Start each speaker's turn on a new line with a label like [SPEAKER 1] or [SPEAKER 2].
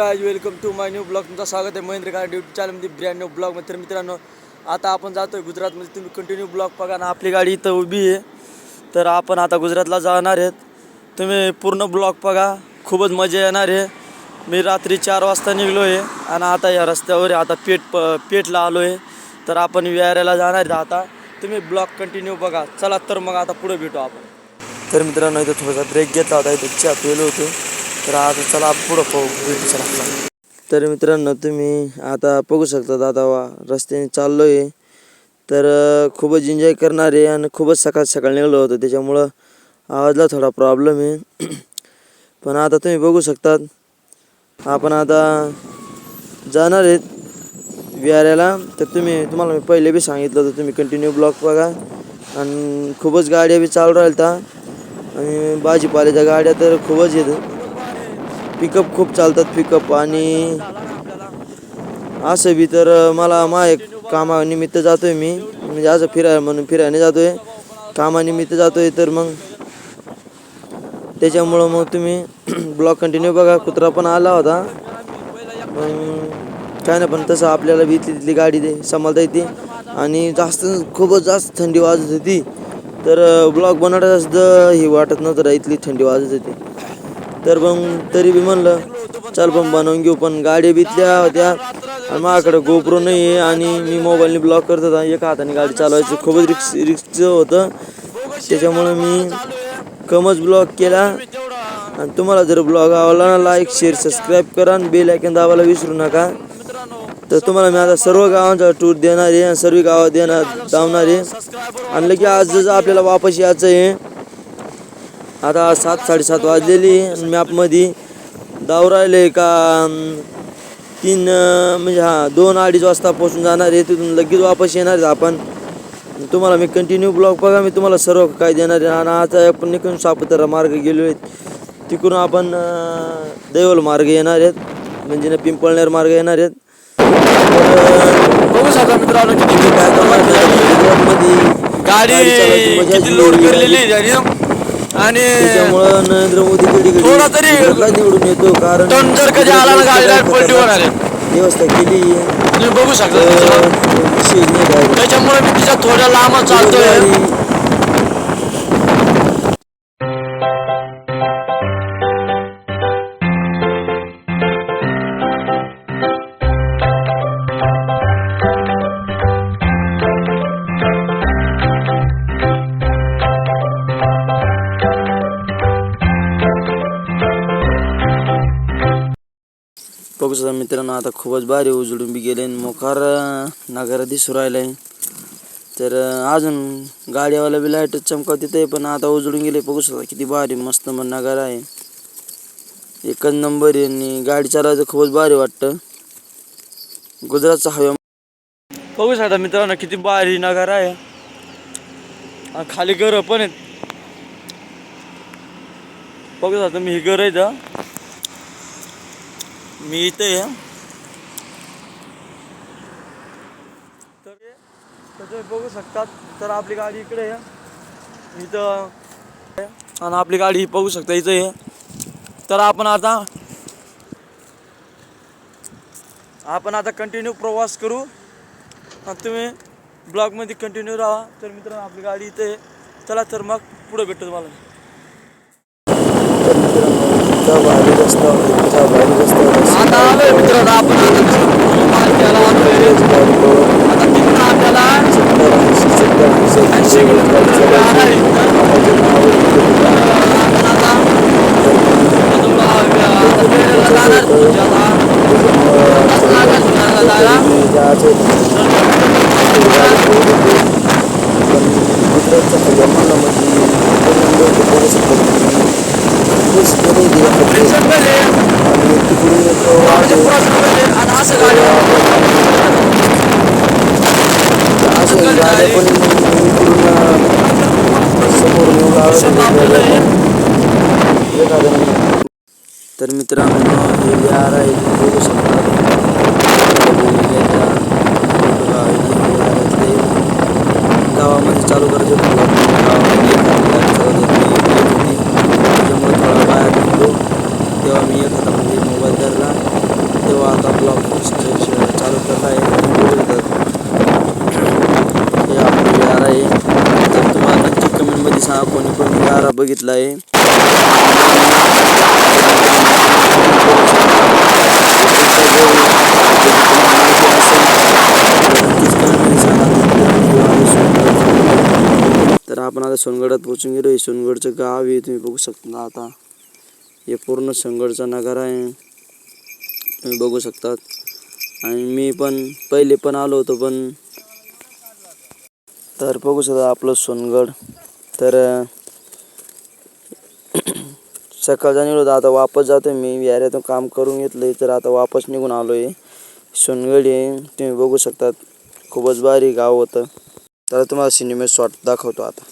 [SPEAKER 1] Guys welcome to my new blog तुमचं स्वागत आहे महेंद्र कार ड्युटी चॅनलमध्ये ब्रँड न्यू ब्लॉगमध्ये तर मित्रांनो आता आपण जातो आहे गुजरातमध्ये. तुम्ही कंटिन्यू ब्लॉग बघा ना. आपली गाडी इथं उभी आहे. तर आपण आता गुजरातला जाणार आहेत. तुम्ही पूर्ण ब्लॉग बघा. खूपच मजा येणार आहे. मी रात्री चार वाजता निघलो आहे आणि आता या रस्त्यावर आहे. आता पेट प पेटला आलो आहे तर आपण विहाराला जाणार आहेत आता. तुम्ही ब्लॉग कंटिन्यू बघा. चला तर मग आता पुढे भेटू आपण. तर मित्रांनो इथं थोडासा ब्रेक घेतला होता. इथं चहा पेलो होतो. तर आता चला पुढं पाहू तर मित्रांनो तुम्ही आता बघू शकता आता वा रस्त्याने चाललो आहे तर खूपच एन्जॉय करणार आहे आणि खूपच सकाळ सकाळ निघलो होतो. त्याच्यामुळं आवाजला थोडा प्रॉब्लेम आहे. पण आता तुम्ही बघू शकतात आपण आता जाणार आहेत विहाऱ्याला तर तुम्ही तुम्हाला मी पहिले बी सांगितलं होतं तुम्ही कंटिन्यू ब्लॉक बघा. आणि खूपच गाड्या बी चालू राहिल्या आणि भाजीपाल्याच्या गाड्या तर खूपच येतात पिकअप खूप चालतात पिकअप आणि असं बी तर मला मा एक कामानिमित्त जातोय मी. म्हणजे असं फिरायला म्हणून फिरायला जातोय. कामानिमित्त जातोय तर मग त्याच्यामुळं मग तुम्ही ब्लॉग कंटिन्यू बघा. कुत्रा पण आला होता. मग काय नाही पण तसं आपल्याला बी इथली तिथली गाडी दे सांभाळता येते. आणि जास्त खूपच जास्त थंडी वाजत होती. तर ब्लॉग बनवण्याला सुद्धा हे वाटत नव्हतं इथली थंडी वाजत होती. तर मग तरी बी म्हणलं चल पण बनवून घेऊ पण गाडी बितल्या होत्या आणि माझ्याकडे गोप्रो नाही आहे आणि मी मोबाईलने ब्लॉक करत होता. एका हाताने गाडी चालवायची खूपच रिक्स रिक्सचं होतं. त्याच्यामुळं मी कमच ब्लॉक केला. आणि तुम्हाला जर ब्लॉग आवडला ना लाईक शेअर सबस्क्राईब करा आणि बेल आयकन दाबायला विसरू नका. तर तुम्हाला मी आता सर्व गावांचा टूर देणार आहे आणि सर्व गावात देणार धावणार आहे. आणि लगे आज जसं आपल्याला वापस यायचं आहे आता सात साडेसात वाजलेली आणि मॅपमध्ये दाव राहिले का तीन म्हणजे हां दोन अडीच वाजता पोचून जाणार आहे तिथून लगेच वापस येणार आहे आपण. तुम्हाला मी कंटिन्यू ब्लॉग बघा मी तुम्हाला सर्व काय देणार आहे. आणि आता आपण निघून सापुतारा मार्ग गेलो आहेत तिकडून आपण दैवल मार्ग येणार आहेत. म्हणजे ना पिंपळनेर मार्ग येणार आहेत.
[SPEAKER 2] बघू शकता मित्रांनो किती
[SPEAKER 1] काय
[SPEAKER 2] गाडी लोड
[SPEAKER 1] वेगळी
[SPEAKER 2] करलेली
[SPEAKER 1] आहे.
[SPEAKER 2] आहे गाडी आणि
[SPEAKER 1] नरेंद्र मोदी
[SPEAKER 2] थोडा तरी
[SPEAKER 1] निवडून येतो कारण
[SPEAKER 2] टन जर कधी आला ना गाडी direct पलटी होणार आहे.
[SPEAKER 1] व्यवस्था केली.
[SPEAKER 2] तुम्ही बघू शकता
[SPEAKER 1] तर
[SPEAKER 2] मित्रांनो.
[SPEAKER 1] विषय नाही काय.
[SPEAKER 2] त्याच्यामुळे मी तिच्या थोड्या लांब चालतोय
[SPEAKER 1] बघू मित्रांनो आता खूपच भारी उजळून बी गेले आणि मोकार नगारा दिसू राहिलाय. तर अजून गाडीवाला बी लाइट चमकावते तिथे पण आता उजळून गेले. बघू शकता किती भारी मस्त मग नगारा आहे. एकच नंबर आहे आणि गाडी चालवायचं खूपच भारी वाटतं. गुजरातचा हवा बघू शकता मित्रांनो किती भारी नगारा आहे. खाली घर पण आहेत. बघू शकता मी ही घर आहे मी इथे आहे. तर हे- तुम्ही बघू शकतात तर आपली गाडी इकडे आहे. इथं आणि आपली गाडी बघू शकता इथं आहे. तर आपण आता आपण आता कंटिन्यू प्रवास करू. आणि तुम्ही ब्लॉगमध्ये कंटिन्यू राहा. तर मित्रांनो आपली गाडी इथे आहे. चला तर मग पुढे भेटतो तुम्हाला.
[SPEAKER 2] आता आलोय मित्रांनो आपण आता मार्केला आलोय आता आपल्याला ऐंशी किलोमीटर जाणार आहे. आपण आता अजून, आता जाणार म्हणजे आता तास लागेल पुण्याला जायला. टेन्शन नाही रे. गावाच्या पुरात मध्ये आणि असं गाडी
[SPEAKER 1] तर मित्रांनो हे विहार आहे तुम्ही बघू शकता वेगवेगळ्या विहारातले गावामध्ये चालू करायचे होते vlog. गावामध्ये एखादी गाडी चालवत होती, येत होती. त्याच्यामुळे थोडा बाहेर निघलो तेव्हा मी एक हातामध्ये मोबाईल धरला हा कोणी कोणी गारा बघितला आहे तर आपण आता सोनगडात पोहोचून गेलो. सोनगडचं गाव आहे तुम्ही बघू शकता आता. हे पूर्ण सोनगडचा नगारा आहे. तुम्ही बघू शकतात. आणि मी पण पहिले पण आलो होतो पण तर बघू शकता आपलं सोनगड. तर सकाळचा निघलो होता. आता वापस जातो मी. विहारातून काम करून घेतलं तर आता वापस निघून आलो आहे सोनगड आहे. तुम्ही बघू शकतात. खूपच भारी गाव होतं. तर तुम्हाला सिनेमे शॉट दाखवतो आता.